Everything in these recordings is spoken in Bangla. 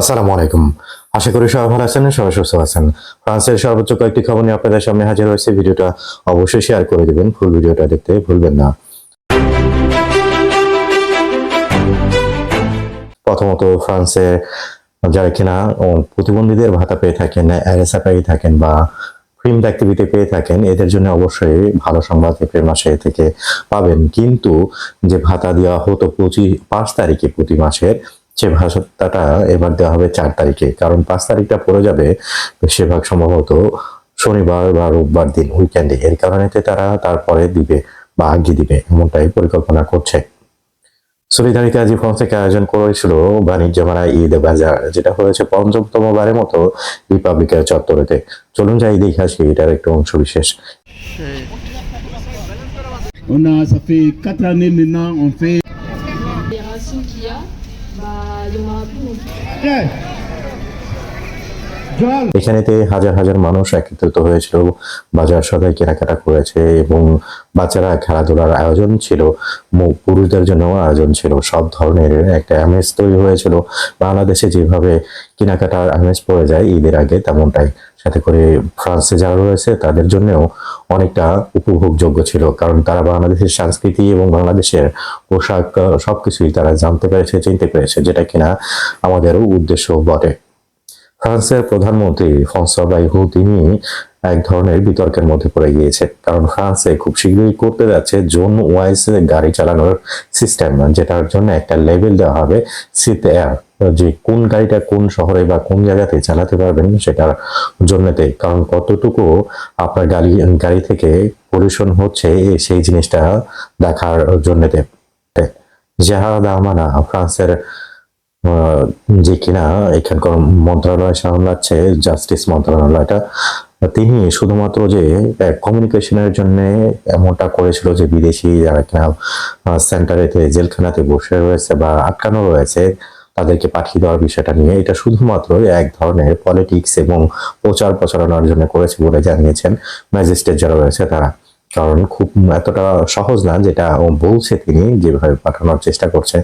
আসসালামু আলাইকুম। আশা করি সবাই ভালো আছেন, সবাই সুস্থ আছেন। ফ্রান্সের সর্বোচ্চ কয়েকটি খবর নিয়ে আপনাদের সামনে হাজির হয়েছে। ভিডিওটা অবশ্যই শেয়ার করে দিবেন, ফুল ভিডিওটা দেখতে ভুলবেন না। প্রথমত, ফ্রান্সে যারা কিনা প্রতিবন্ধীদের ভাতা পেয়ে থাকেন অ্যারেসা পেয়ে থাকেন বা ফিল্ম অ্যাক্টিভিটি পেয়ে থাকেন, এদের জন্য অবশ্যই ভালো সংবাদ এপ্রিল মাসে থেকে পাবেন। কিন্তু যে ভাতা দেওয়া হতো পঁচিশ, পাঁচ তারিখে প্রতি মাসের সে ভাতাটা এবার দেওয়া হবে চার তারিখে কারণ পাঁচ তারিখটা পড়ে যাবে বেশিরভাগ সম্ভবত শনিবার বা রোববার দিন উইকেন্ডে এর কারণে তারা তারপরে দিবে বা আগে দিবে এমনটাই পরিকল্পনা করছে। সলিদারিতা জীবন থেকে আয়োজন করেছিল বাণিজ্য মেলা ঈদ বাজার যেটা হয়েছে পঞ্চমতম বারের মতো রিপাবলিকের চত্বরেতে। চলুন যাই দেখে আসি এটার একটু অংশ বিশেষ। On a, ça fait quatre années maintenant, on fait. les racines qu'il y a, ba yung mga pinis. Yan! এখানেতে হাজার হাজার মানুষ একত্রিত হয়েছিল, বাজার সদাই কেনাকাটা করেছে এবং বাচ্চারা খেলাধুলার আয়োজন ছিল পুরুষদের জন্য আয়োজন ছিল। সব ধরনের একটা আমেজ তৈরি হয়েছিল। বাংলাদেশে যেভাবে কেনাকাটার আমেজ পড়ে যায় ঈদের আগে, তেমনটাই। সাথে করে ফ্রান্সে যারা রয়েছে, তাদের জন্যও অনেকটা উপভোগযোগ্য ছিল। কারণ তারা বাংলাদেশের সংস্কৃতি এবং বাংলাদেশের পোশাক সবকিছুই তারা জানতে পেরেছে, চিনতে পেরেছে, যেটা কিনা আমাদেরও উদ্দেশ্য বটে। ফ্রান্সের প্রধানমন্ত্রী ফ্রান্সোয়া বাইহু তিনি এক ধরনের বিতর্কের মধ্যে পড়ে গিয়েছে কারণ ফ্রান্সে খুব শীঘ্রই করতে যাচ্ছে জোন ওয়াইজ গাড়ি চালানোর সিস্টেম যেটার জন্য একটা লেভেল দেওয়া হবে সিট এয়ার যে কোন গাড়িটা কোন শহরে বা কোন জায়গাতে চালাতে পারবেন সেটার জন্যতে। কারণ কতটুকু আপনার গাড়ি গাড়ি থেকে পলিউশন হচ্ছে সেই জিনিসটা দেখার জন্যতে। জাহাদ আমানা ফ্রান্সের যে কিনা এখানকার মন্ত্রণালয় সামলাচ্ছে জাস্টিস মন্ত্রণালয়টা, তিনি শুধুমাত্র যে কমিউনিকেশনের জন্য এমনটা করেছিল যে বিদেশি যারা কিনা সেন্টারেতে জেলখানাতে বসে রয়েছে বা আটকানো রয়েছে, তাদেরকে পাঠিয়ে দেওয়ার বিষয়টা নিয়ে, এটা শুধুমাত্র এক ধরনের পলিটিক্স এবং প্রচার প্রচারণার জন্য করেছে বলে জানিয়েছেন ম্যাজিস্ট্রেট যারা রয়েছে তারা। কারণ খুব এতটা সহজ না যেটা ও বলছে তিনি, যেভাবে পাঠানোর চেষ্টা করছে,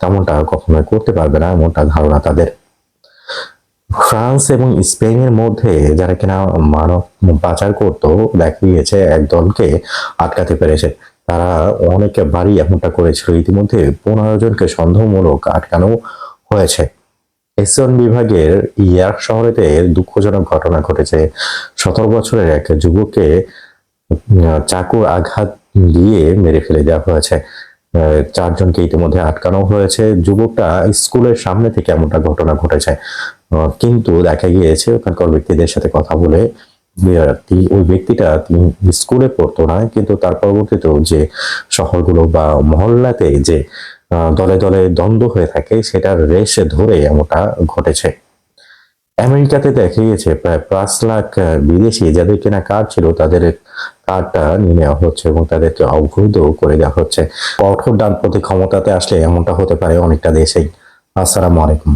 তেমনটা কখনোই করতে পারবে না, এমনটা ধারণা তাদের। ফ্রান্স এবং স্পেনের মধ্যে যারা কিনা মানব পাচার করতো দেখা গিয়েছে এক দলকে আটকাতে পেরেছে। তারা অনেকে বাড়ি এমনটা করেছিল। ইতিমধ্যে পনেরো জনকে সন্দেহমূলক আটকানো হয়েছে। এসন বিভাগের ইয়ার্ক শহরেতে দুঃখজনক ঘটনা ঘটেছে। সতেরো বছরের এক যুবককে চাকুর আঘাত দিয়ে মেরে ফেলে দেওয়া হয়েছে। চারজনকে ইতিমধ্যে আটকানো হয়েছে। যুবকটা স্কুলের সামনে থেকে এমনটা ঘটনা ঘটেছে। কিন্তু দেখা গিয়েছে, ওখানকার ব্যক্তিদের সাথে কথা বলে ওই ব্যক্তিটা স্কুলে পড়তো না, কিন্তু তার পরবর্তীতেও যে শহরগুলো বা মহল্লাতে যে দলে দলে দ্বন্দ্ব হয়ে থাকে, সেটার রেশে ধরে এমনটা ঘটেছে। আমেরিকাতে দেখা গিয়েছে প্রায় পাঁচ লাখ বিদেশি যাদের কেনা কার্ড ছিল তাদের কার্ডটা নিয়ে নেওয়া হচ্ছে এবং তাদেরকে অবৈধ করে দেওয়া হচ্ছে। কঠোর প্রতি ক্ষমতাতে আসলে এমনটা হতে পারে অনেকটা দেশেই। আসসালামু আলাইকুম।